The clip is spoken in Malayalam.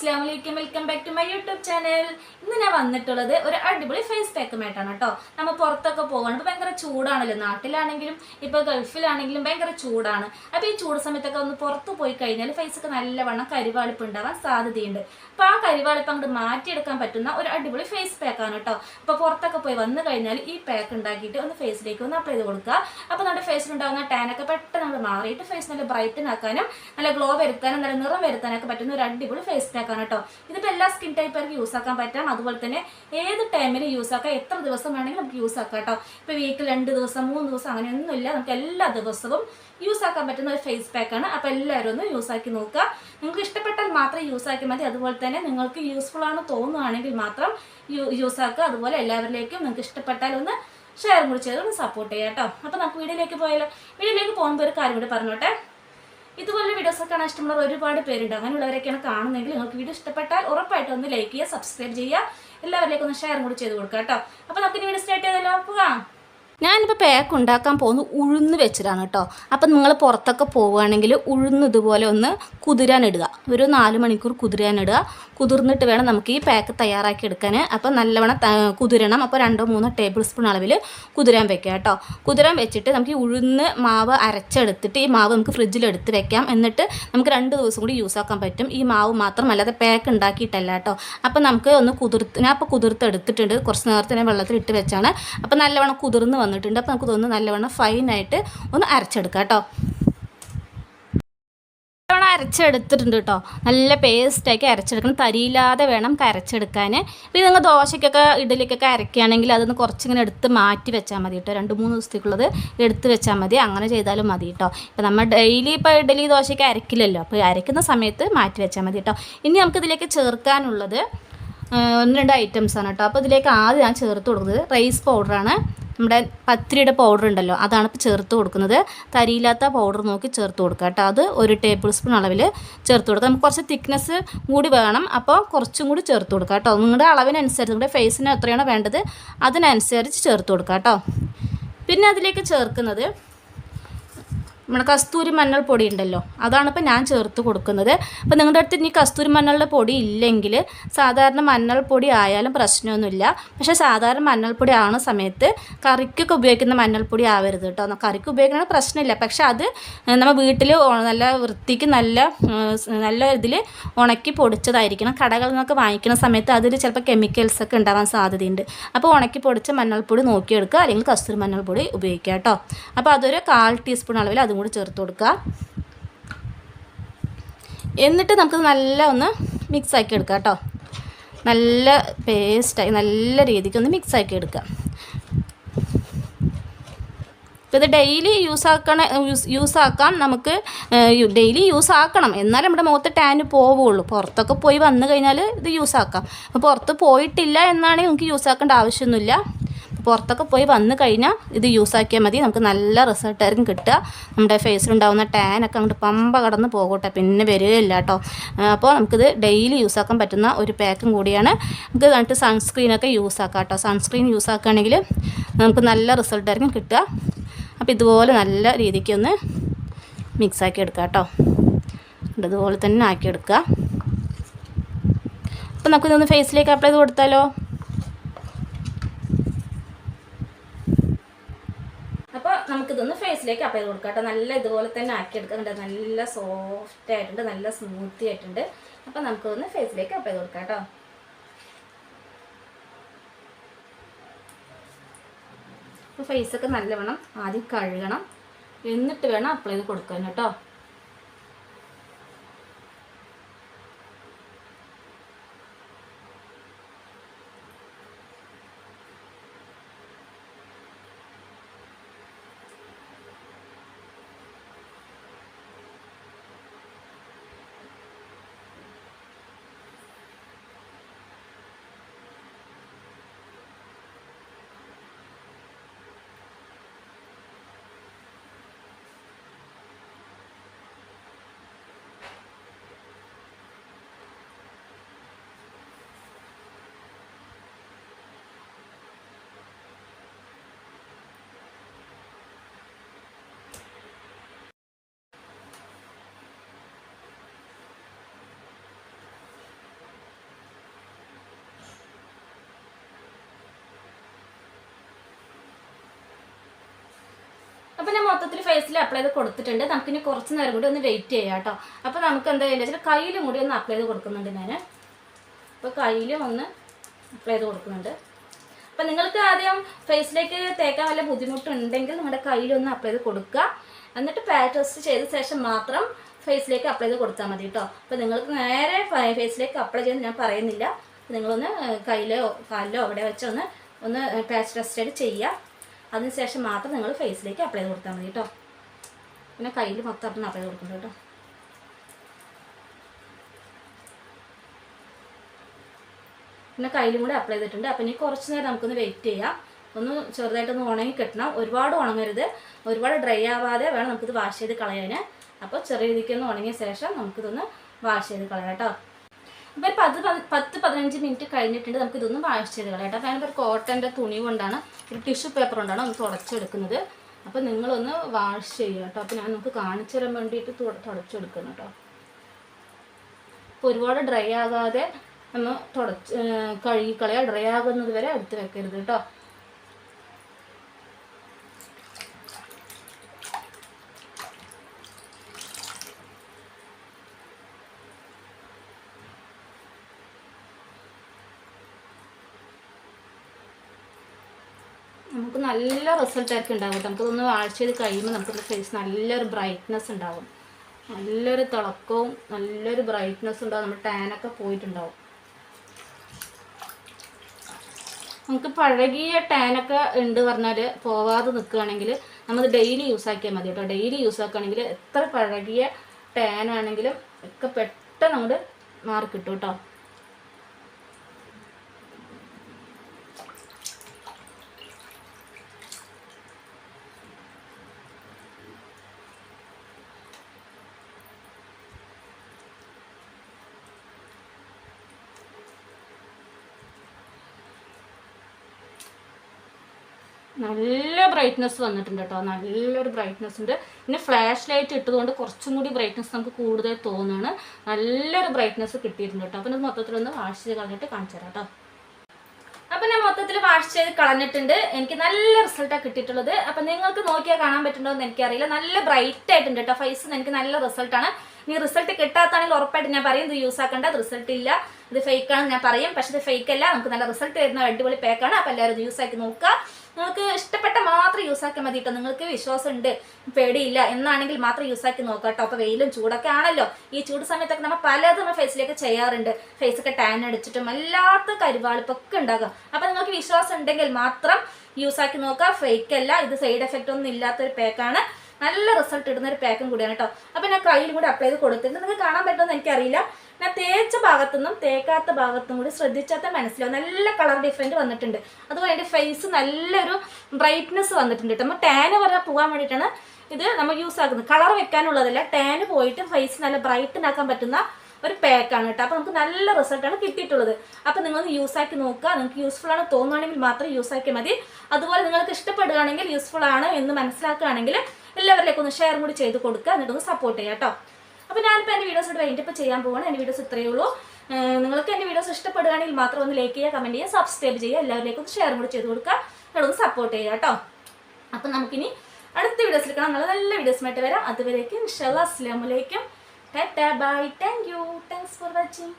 അസ്സാം welcome back to my YouTube channel ഇന്ന് ഞാൻ വന്നിട്ടുള്ളത് ഒരു അടിപൊളി ഫേസ് പാക്കുമായിട്ടാണ് കേട്ടോ നമ്മൾ പുറത്തൊക്കെ പോകണം ഇപ്പോൾ ഭയങ്കര ചൂടാണല്ലോ. നാട്ടിലാണെങ്കിലും ഇപ്പോൾ ഗൾഫിലാണെങ്കിലും ഭയങ്കര ചൂടാണ്. അപ്പോൾ ഈ ചൂട് സമയത്തൊക്കെ ഒന്ന് പുറത്ത് പോയി കഴിഞ്ഞാൽ ഫേസൊക്കെ നല്ലവണ്ണം കരിവാളിപ്പ് ഉണ്ടാവാൻ സാധ്യതയുണ്ട്. അപ്പോൾ ആ കരിവാളിപ്പ് അങ്ങോട്ട് മാറ്റിയെടുക്കാൻ പറ്റുന്ന ഒരു അടിപൊളി ഫേസ് പാക്കാണ് കേട്ടോ അപ്പോൾ പുറത്തൊക്കെ പോയി വന്നു കഴിഞ്ഞാൽ ഈ പാക്ക് ഉണ്ടാക്കിയിട്ട് ഒന്ന് ഫേസിലേക്ക് ഒന്ന് അപ്ലൈ ചെയ്ത് കൊടുക്കുക. അപ്പോൾ നമ്മുടെ ഫേസിലുണ്ടാകുന്ന ടാനൊക്കെ പെട്ടെന്ന് നമ്മൾ മാറിയിട്ട് ഫേസ് നല്ല ബ്രൈറ്റൻ ആക്കാനും നല്ല ഗ്ലോ വരുത്താനും നല്ല നിറം വരുത്താനൊക്കെ പറ്റുന്ന ഒരു അടിപൊളി ഫേസ് പാക്ക് ആണ് കേട്ടോ ഇതിപ്പോൾ എല്ലാ സ്കിൻ ടൈപ്പുകാർക്ക് യൂസ് ആക്കാൻ പറ്റാം. അതുപോലെ തന്നെ ഏത് ടൈമിൽ യൂസ് ആക്കാം എത്ര ദിവസം വേണമെങ്കിലും നമുക്ക് യൂസ് ആക്കാം കേട്ടോ ഇപ്പോൾ വീക്കിൽ രണ്ട് ദിവസം മൂന്ന് ദിവസം അങ്ങനെയൊന്നുമില്ല. നമുക്ക് എല്ലാ ദിവസവും യൂസ് ആക്കാൻ പറ്റുന്ന ഒരു ഫേസ് പാക്കാണ് അപ്പോൾ എല്ലാവരും ഒന്ന് യൂസ് ആക്കി നോക്കുക. നിങ്ങൾക്ക് ഇഷ്ടപ്പെട്ടാൽ മാത്രം യൂസ് ആക്കി മതി. അതുപോലെ തന്നെ നിങ്ങൾക്ക് യൂസ്ഫുൾ ആണ് തോന്നുകയാണെങ്കിൽ മാത്രം യൂസ് ആക്കുക. അതുപോലെ എല്ലാവരിലേക്കും നിങ്ങൾക്ക് ഇഷ്ടപ്പെട്ടാൽ ഒന്ന് ഷെയർ കൂടി ചെയ്ത് ഒന്ന് സപ്പോർട്ട് ചെയ്യാം കേട്ടോ അപ്പോൾ നമുക്ക് വീഡിയോയിലേക്ക് പോയാലോ? വീഡിയോയിലേക്ക് പോകുമ്പോൾ ഒരു കാര്യം കൂടി പറഞ്ഞോട്ടെ. ഇതുപോലെ വീഡിയോസ് കാണാൻ ഇഷ്ടമുള്ള ഒരുപാട് പേരുണ്ട്. അങ്ങനെയുള്ളവരൊക്കെയാണ് കാണുന്നതെങ്കിൽ നിങ്ങൾക്ക് വീഡിയോ ഇഷ്ടപ്പെട്ടാൽ ഉറപ്പായിട്ട് ഒന്ന് ലൈക്ക് ചെയ്യുക സബ്സ്ക്രൈബ് ചെയ്യുക. എല്ലാവരിലേക്കും ഒന്ന് ഷെയർ കൂടി ചെയ്ത് കൊടുക്കുക കേട്ടോ. അപ്പോൾ നമുക്ക് ഇനി വീഡിയോ സ്റ്റാർട്ട് ചെയ്തല്ലോ പോകാം. ഞാനിപ്പോൾ പാക്ക് ഉണ്ടാക്കാൻ പോകുന്നത് ഉഴുന്ന് വെച്ചിട്ടാണ് കേട്ടോ അപ്പം നിങ്ങൾ പുറത്തൊക്കെ പോവുകയാണെങ്കിൽ ഉഴുന്ന് ഇതുപോലെ ഒന്ന് കുതിരാനിടുക ഒരു നാല് മണിക്കൂർ കുതിരാനിടുക കുതിർന്നിട്ട് വേണം നമുക്ക് ഈ പാക്ക് തയ്യാറാക്കി എടുക്കാൻ. അപ്പം നല്ലവണ്ണം കുതിരണം. അപ്പോൾ രണ്ടോ മൂന്നോ ടേബിൾ സ്പൂൺ അളവിൽ കുതിരാൻ വെക്കുക കേട്ടോ കുതിരാൻ വെച്ചിട്ട് നമുക്ക് ഈ ഉഴുന്ന് മാവ് അരച്ചെടുത്തിട്ട് ഈ മാവ് നമുക്ക് ഫ്രിഡ്ജിൽ എടുത്ത് വെക്കാം. എന്നിട്ട് നമുക്ക് രണ്ട് ദിവസം കൂടി യൂസ് ആക്കാൻ പറ്റും. ഈ മാവ് മാത്രം അല്ലാതെ പാക്ക് ഉണ്ടാക്കിയിട്ടല്ല കേട്ടോ അപ്പം നമുക്ക് ഒന്ന് കുതിർത്ത് ഞാൻ അപ്പോൾ കുതിർത്ത് എടുത്തിട്ടുണ്ട് കുറച്ച് നേരത്തെ വെള്ളത്തിൽ ഇട്ട് വെച്ചാണ്. അപ്പം നല്ലവണ്ണം കുതിർന്ന് വന്നിട്ടുണ്ട്. അപ്പോൾ നമുക്ക് തോന്നുന്നു നല്ലവണ്ണം ഫൈനായിട്ട് ഒന്ന് അരച്ചെടുക്കാം കേട്ടോ. അരച്ചെടുത്തിട്ടുണ്ട് കേട്ടോ. നല്ല പേസ്റ്റാക്കി അരച്ചെടുക്കണം. തരിയില്ലാതെ വേണം അരച്ചെടുക്കാൻ ഇപ്പോൾ നിങ്ങൾ ദോശയ്ക്കൊക്കെ ഇഡലിക്കൊക്കെ അരയ്ക്കുകയാണെങ്കിൽ അതൊന്ന് കുറച്ചിങ്ങനെ എടുത്ത് മാറ്റി വെച്ചാൽ മതി കേട്ടോ. രണ്ട് മൂന്ന് ദിവസത്തേക്കുള്ളത് എടുത്ത് വെച്ചാൽ മതി. അങ്ങനെ ചെയ്താലും മതി കേട്ടോ. ഇപ്പോൾ നമ്മൾ ഡെയിലി ഇപ്പോൾ ഇഡലി ദോശയ്ക്ക് അരക്കില്ലല്ലോ. അപ്പോൾ അരയ്ക്കുന്ന സമയത്ത് മാറ്റി വെച്ചാൽ മതി കേട്ടോ. ഇനി നമുക്കിതിലേക്ക് ചേർക്കാനുള്ളത് ഒന്ന് രണ്ട് ഐറ്റംസ് ആണ് കേട്ടോ. അപ്പോൾ ഇതിലേക്ക് ആദ്യം ഞാൻ ചേർത്ത് കൊടുക്കുന്നത് റൈസ് പൗഡറാണ് നമ്മുടെ പത്തിരിയുടെ പൗഡർ ഉണ്ടല്ലോ അതാണ് ഇപ്പോൾ ചേർത്ത് കൊടുക്കുന്നത്. തരിയില്ലാത്ത പൗഡർ നോക്കി ചേർത്ത് കൊടുക്കുക കേട്ടോ. അത് ഒരു ടേബിൾ സ്പൂൺ അളവിൽ ചേർത്ത് കൊടുക്കുക. നമുക്ക് കുറച്ച് തിക്നെസ് കൂടി വേണം. അപ്പോൾ കുറച്ചും കൂടി ചേർത്ത് കൊടുക്കുക കേട്ടോ. നിങ്ങളുടെ അളവിനനുസരിച്ച് നിങ്ങളുടെ ഫേസിന് എത്രയാണോ വേണ്ടത് അതിനനുസരിച്ച് ചേർത്ത് കൊടുക്കുക കേട്ടോ. പിന്നെ അതിലേക്ക് ചേർക്കുന്നത് നമ്മുടെ കസ്തൂരി മഞ്ഞൾ പൊടി ഉണ്ടല്ലോ അതാണ് ഇപ്പോൾ ഞാൻ ചേർത്ത് കൊടുക്കുന്നത്. അപ്പോൾ നിങ്ങളുടെ അടുത്ത് ഇനി കസ്തൂരി മഞ്ഞളുടെ പൊടി ഇല്ലെങ്കിൽ സാധാരണ മഞ്ഞൾപ്പൊടി ആയാലും പ്രശ്നമൊന്നുമില്ല. പക്ഷേ സാധാരണ മഞ്ഞൾപ്പൊടി ആവുന്ന സമയത്ത് കറിക്കൊക്കെ ഉപയോഗിക്കുന്ന മഞ്ഞൾപ്പൊടി ആവരുത് കേട്ടോ. കറിക്ക് ഉപയോഗിക്കുന്ന പ്രശ്നമില്ല. പക്ഷേ അത് നമ്മൾ വീട്ടിൽ നല്ല വൃത്തിക്ക് നല്ല നല്ല ഇതിൽ ഉണക്കി പൊടിച്ചതായിരിക്കണം. കടകളിൽ നിന്നൊക്കെ വാങ്ങിക്കുന്ന സമയത്ത് അതിൽ ചിലപ്പോൾ കെമിക്കൽസ് ഒക്കെ ഉണ്ടാവാൻ സാധ്യതയുണ്ട്. അപ്പോൾ ഉണക്കി പൊടിച്ച മഞ്ഞൾപ്പൊടി നോക്കിയെടുക്കുക. അല്ലെങ്കിൽ കസ്തൂരി മഞ്ഞൾപ്പൊടി ഉപയോഗിക്കുക കേട്ടോ. അപ്പോൾ അതൊരു കാൽ ടീസ്പൂൺ അളവിൽ അതും കൂടി ചേർത്ത് കൊടുക്കുക. എന്നിട്ട് നമുക്ക് നല്ല ഒന്ന് മിക്സ് ആക്കി എടുക്കാം കേട്ടോ. നല്ല പേസ്റ്റായി നല്ല രീതിക്ക് ഒന്ന് മിക്സ് ആക്കി എടുക്കുക ഇപ്പോൾ ഇത് ഡെയിലി യൂസ് ആക്കണ യൂസ് യൂസ് ആക്കാം. നമുക്ക് ഡെയിലി യൂസ് ആക്കണം. എന്നാലും നമ്മുടെ മുഖത്ത് ടാൻ പോവുള്ളൂ. പുറത്തൊക്കെ പോയി വന്നു കഴിഞ്ഞാൽ ഇത് യൂസ് ആക്കാം. അപ്പോൾ പുറത്ത് പോയിട്ടില്ല എന്നാണെങ്കിൽ നമുക്ക് യൂസ് ആക്കേണ്ട ആവശ്യമൊന്നുമില്ല. പുറത്തൊക്കെ പോയി വന്നു കഴിഞ്ഞാൽ ഇത് യൂസ് ആക്കിയാൽ മതി. നമുക്ക് നല്ല റിസൾട്ടായിരിക്കും കിട്ടുക. നമ്മുടെ ഫേസിലുണ്ടാവുന്ന ഒക്കെ അങ്ങോട്ട് പമ്പ കടന്ന് പോകട്ടെ. പിന്നെ വരികയില്ല കേട്ടോ അപ്പോൾ നമുക്കിത് ഡെയിലി യൂസ് ആക്കാൻ പറ്റുന്ന ഒരു പാക്കും കൂടിയാണ്. നമുക്ക് കണ്ടിട്ട് സൺസ്ക്രീനൊക്കെ യൂസ് ആക്കാം കേട്ടോ സൺസ്ക്രീൻ യൂസ് ആക്കുകയാണെങ്കിൽ നമുക്ക് നല്ല റിസൾട്ടായിരിക്കും കിട്ടുക. അപ്പോൾ ഇതുപോലെ നല്ല രീതിക്ക് ഒന്ന് മിക്സ് ആക്കി എടുക്കുക കേട്ടോ ഇതുപോലെ തന്നെ ആക്കിയെടുക്കുക അപ്പോൾ നമുക്കിതൊന്ന് ഫേസിലേക്ക് അപ്ലൈ ചെയ്ത് കൊടുത്താലോ അപ്പോൾ നമുക്കിതൊന്ന് അപ്പം ഇത് കൊടുക്കുക കൊടുക്കാം കേട്ടോ. നല്ല ഇതുപോലെ തന്നെ ആക്കി എടുക്കുന്നുണ്ട്. നല്ല സോഫ്റ്റ് ആയിട്ടുണ്ട്. നല്ല സ്മൂത്തി ആയിട്ടുണ്ട്. അപ്പം നമുക്കൊന്ന് ഫേസിലേക്ക് അപ്പം ഇത് കൊടുക്കാം കേട്ടോ. ഫേസൊക്കെ നല്ലവണ്ണം ആദ്യം കഴുകണം. എന്നിട്ട് വേണം അപ്ലൈ ചെയ്ത് കൊടുക്കാൻ കേട്ടോ. അപ്പം ഞാൻ മൊത്തത്തിൽ ഫേസിൽ അപ്ലൈ ചെയ്ത് കൊടുത്തിട്ടുണ്ട്. നമുക്കിനി കുറച്ച് നേരം കൂടി ഒന്ന് വെയിറ്റ് ചെയ്യാം കേട്ടോ. അപ്പോൾ നമുക്ക് എന്താ ചെയ്യുക വെച്ചാൽ കയ്യിലും കൂടി ഒന്ന് അപ്ലൈ ചെയ്ത് കൊടുക്കുന്നുണ്ട് ഞാൻ അപ്പോൾ കയ്യിലും ഒന്ന് അപ്ലൈ ചെയ്ത് കൊടുക്കുന്നുണ്ട്. അപ്പം നിങ്ങൾക്ക് ആദ്യം ഫേസിലേക്ക് തേക്കാൻ വല്ല ബുദ്ധിമുട്ടുണ്ടെങ്കിൽ നമ്മുടെ കയ്യിലൊന്ന് അപ്ലൈ ചെയ്ത് കൊടുക്കുക. എന്നിട്ട് പാറ്റ് ടെസ്റ്റ് ചെയ്ത ശേഷം മാത്രം ഫേസിലേക്ക് അപ്ലൈ ചെയ്ത് കൊടുത്താൽ മതി കേട്ടോ. അപ്പോൾ നിങ്ങൾക്ക് നേരെ ഫേസിലേക്ക് അപ്ലൈ ചെയ്യാൻ ഞാൻ പറയുന്നില്ല. നിങ്ങളൊന്ന് കയ്യിലോ കാലിലോ അവിടെ വെച്ചൊന്ന് ഒന്ന് പാച്ച് ടെസ്റ്റ് ചെയ്യുക. അതിനുശേഷം മാത്രം നിങ്ങൾ ഫേസിലേക്ക് അപ്ലൈ കൊടുത്താൽ മതി കേട്ടോ. പിന്നെ കയ്യിൽ മൊത്തം അപ്പം അപ്ലൈ കൊടുക്കുന്നത് കേട്ടോ. പിന്നെ കയ്യിലും കൂടെ അപ്ലൈ ചെയ്തിട്ടുണ്ട്. അപ്പം ഇനി കുറച്ച് നേരം നമുക്കൊന്ന് വെയിറ്റ് ചെയ്യാം. ഒന്ന് ചെറുതായിട്ടൊന്ന് ഉണങ്ങി കിട്ടണം. ഒരുപാട് ഉണങ്ങരുത്. ഒരുപാട് ഡ്രൈ ആവാതെ വേണം നമുക്കിത് വാഷ് ചെയ്ത് കളയാൻ അപ്പോൾ ചെറിയ രീതിക്കൊന്ന് ഉണങ്ങിയ ശേഷം നമുക്കിതൊന്ന് വാഷ് ചെയ്ത് കളയാം കേട്ടോ. അപ്പോൾ ഒരു പത്ത് പതി- പത്ത് പതിനഞ്ച് മിനിറ്റ് കഴിഞ്ഞിട്ടുണ്ട് നമുക്കിതൊന്ന് വാഷ് ചെയ്ത് കളയാം കേട്ടോ. അപ്പോൾ ഞാനിപ്പോൾ ഒരു കോട്ടന്റെ തുണി കൊണ്ടാണ് ഒരു ടിഷ്യൂ പേപ്പർ കൊണ്ടാണ് ഒന്ന് തുടച്ചെടുക്കുന്നത്. അപ്പോൾ നിങ്ങളൊന്ന് വാഷ് ചെയ്യുക കേട്ടോ. അപ്പോൾ ഞാൻ നമുക്ക് കാണിച്ചു തരാൻ വേണ്ടിയിട്ട് തുട- തുടച്ചെടുക്കുന്നു കേട്ടോ. അപ്പോൾ ഒരുപാട് ഡ്രൈ ആകാതെ നമ്മൾ തുടച്ച് കഴുകി കളയുക ഡ്രൈ ആകുന്നത് വരെ എടുത്ത് വെക്കരുത് കേട്ടോ. നമുക്ക് നല്ല റിസൾട്ട് ആയിരിക്കും ഉണ്ടാവും കേട്ടോ. നമുക്കിതൊന്ന് വാഷ് ചെയ്ത് കഴിയുമ്പോൾ നമുക്ക് ഫേസ് നല്ലൊരു ബ്രൈറ്റ്നെസ് ഉണ്ടാവും. നല്ലൊരു തിളക്കവും നല്ലൊരു ബ്രൈറ്റ്നെസ് ഉണ്ടാവും. നമ്മുടെ ടാനൊക്കെ പോയിട്ടുണ്ടാവും. നമുക്ക് പഴകിയ ടാനൊക്കെ ഉണ്ട് പറഞ്ഞാൽ പോവാതെ നിൽക്കുകയാണെങ്കിൽ നമ്മൾ ഡെയിലി യൂസ് ആക്കിയാൽ മതി കേട്ടോ. ഡെയിലി യൂസ് ആക്കുകയാണെങ്കിൽ എത്ര പഴകിയ ടാനാണെങ്കിലും ഒക്കെ പെട്ടെന്ന് അങ്ങോട്ട് മാറി കിട്ടും കേട്ടോ. നല്ല ബ്രൈറ്റ്നസ് വന്നിട്ടുണ്ട് കേട്ടോ നല്ലൊരു ബ്രൈറ്റ്നസ് ഉണ്ട്. പിന്നെ ഫ്ലാഷ് ലൈറ്റ് ഇട്ടതുകൊണ്ട് കുറച്ചും കൂടി ബ്രൈറ്റ്നസ് നമുക്ക് കൂടുതൽ തോന്നുകയാണ്. നല്ലൊരു ബ്രൈറ്റ്നസ് കിട്ടിയിട്ടുണ്ട് കേട്ടോ അപ്പം ഇത് മൊത്തത്തിലൊന്ന് വാഷ് ചെയ്ത് കളഞ്ഞിട്ട് കാണിച്ചു തരാം കേട്ടോ അപ്പം ഞാൻ മൊത്തത്തിൽ വാഷ് ചെയ്ത് കളഞ്ഞിട്ടുണ്ട്. എനിക്ക് നല്ല റിസൾട്ടാണ് കിട്ടിയിട്ടുള്ളത്. അപ്പം നിങ്ങൾക്ക് നോക്കിയാൽ കാണാൻ പറ്റുന്നുണ്ടോ എന്ന് എനിക്കറിയില്ല. നല്ല ബ്രൈറ്റ് ആയിട്ടുണ്ട് കേട്ടോ ഫേസ് എനിക്ക് നല്ല റിസൾട്ടാണ് ഇനി റിസൾട്ട് കിട്ടാത്താണെങ്കിൽ ഉറപ്പായിട്ട് ഞാൻ പറയും ഇത് യൂസ് ആക്കേണ്ട. റിസൾട്ട് ഇല്ല. ഇത് ഫേക്കാണെന്ന് ഞാൻ പറയും. പക്ഷേ ഇത് ഫേക്ക് അല്ല. നമുക്ക് നല്ല റിസൾട്ട് വരുന്ന അടിപൊളി പാക്കാണ് അപ്പം എല്ലാവരും യൂസ് ആക്കി നോക്കുക. നിങ്ങൾക്ക് ഇഷ്ടപ്പെട്ട മാത്രം യൂസ് ആക്കിയാൽ മതി കേട്ടോ നിങ്ങൾക്ക് വിശ്വാസം ഉണ്ട് പേടിയില്ല എന്നാണെങ്കിൽ മാത്രം യൂസ് ആക്കി നോക്കുക കേട്ടോ. അപ്പോൾ വെയിലും ചൂടൊക്കെ ആണല്ലോ. ഈ ചൂട് സമയത്തൊക്കെ നമ്മൾ പലതും ഫേസിലേക്ക് ചെയ്യാറുണ്ട്. ഫേസൊക്കെ ടാൻ അടിച്ചിട്ടും അല്ലാത്ത കരുവാളിപ്പൊക്കെ ഉണ്ടാകും. അപ്പോൾ നിങ്ങൾക്ക് വിശ്വാസം ഉണ്ടെങ്കിൽ മാത്രം യൂസ് ആക്കി നോക്കുക ഫേക്ക് അല്ല ഇത് സൈഡ് എഫക്റ്റ് ഒന്നും ഇല്ലാത്തൊരു പാക്കാണ് നല്ല റിസൾട്ട് ഇടുന്ന ഒരു പാക്കും കൂടിയാണ് കേട്ടോ അപ്പോൾ ഞാൻ കയ്യിലും കൂടി അപ്ലൈ ചെയ്ത് കൊടുത്തിട്ടുണ്ട്. നിങ്ങൾക്ക് കാണാൻ പറ്റുമെന്ന് എനിക്കറിയില്ല. ഞാൻ തേച്ച ഭാഗത്തുനിന്നും തേക്കാത്ത ഭാഗത്തും കൂടി ശ്രദ്ധിച്ചാൽ മനസ്സിലാവും. നല്ല കളർ ഡിഫറെന്റ് വന്നിട്ടുണ്ട്. അതുപോലെ എന്റെ ഫേസ് നല്ലൊരു ബ്രൈറ്റ്നെസ് വന്നിട്ടുണ്ട് കേട്ടോ. നമ്മൾ ടാന് വരെ പോകാൻ വേണ്ടിയിട്ടാണ് ഇത് നമ്മൾ യൂസ് ആക്കുന്നത്. കളർ വെക്കാനുള്ളതല്ല ടാന് പോയിട്ട് ഫേസ് നല്ല ബ്രൈറ്റൻ ആക്കാൻ പറ്റുന്ന ഒരു പാക്കാണ് കേട്ടോ. അപ്പോൾ നമുക്ക് നല്ല റിസൾട്ടാണ് കിട്ടിയിട്ടുള്ളത്. അപ്പോൾ നിങ്ങൾ യൂസ് ആക്കി നോക്കുക. നിങ്ങൾക്ക് യൂസ്ഫുൾ ആണ് തോന്നുകയാണെങ്കിൽ മാത്രം യൂസ് ആക്കിയാൽ മതി. അതുപോലെ നിങ്ങൾക്ക് ഇഷ്ടപ്പെടുകയാണെങ്കിൽ യൂസ്ഫുൾ ആണ് എന്ന് മനസ്സിലാക്കുകയാണെങ്കിൽ എല്ലാവരിലേക്കും ഒന്ന് ഷെയർ കൂടി ചെയ്ത് കൊടുക്കുക. എന്നിട്ടൊന്ന് സപ്പോർട്ട് ചെയ്യാം കേട്ടോ. അപ്പോൾ ഞാനിപ്പോൾ എന്റെ വീഡിയോസ് ഇട്ട് വൈകിട്ട് ഇപ്പോൾ ചെയ്യാൻ പോവാണ്. എന്റെ വീഡിയോസ് ഇത്രയേ ഉള്ളൂ. നിങ്ങൾക്ക് എന്റെ വീഡിയോസ് ഇഷ്ടപ്പെടുകയാണെങ്കിൽ മാത്രം ഒന്ന് ലൈക്ക് ചെയ്യുക കമന്റ് ചെയ്യുക സബ്സ്ക്രൈബ് ചെയ്യുക എല്ലാവരിലേക്കും ഒന്ന് ഷെയർ കൂടി ചെയ്ത് കൊടുക്കുക. നിങ്ങളൊന്ന് സപ്പോർട്ട് ചെയ്യുക കേട്ടോ. അപ്പം നമുക്കിനി അടുത്ത വീഡിയോസിൽ കാണാം. നല്ല നല്ല വീഡിയോസുമായിട്ട് വരാം. അതുവരേക്കും ഇൻഷാല്ലാ അസ്സാം വലൈക്കും tata bye. Thank you thanks for watching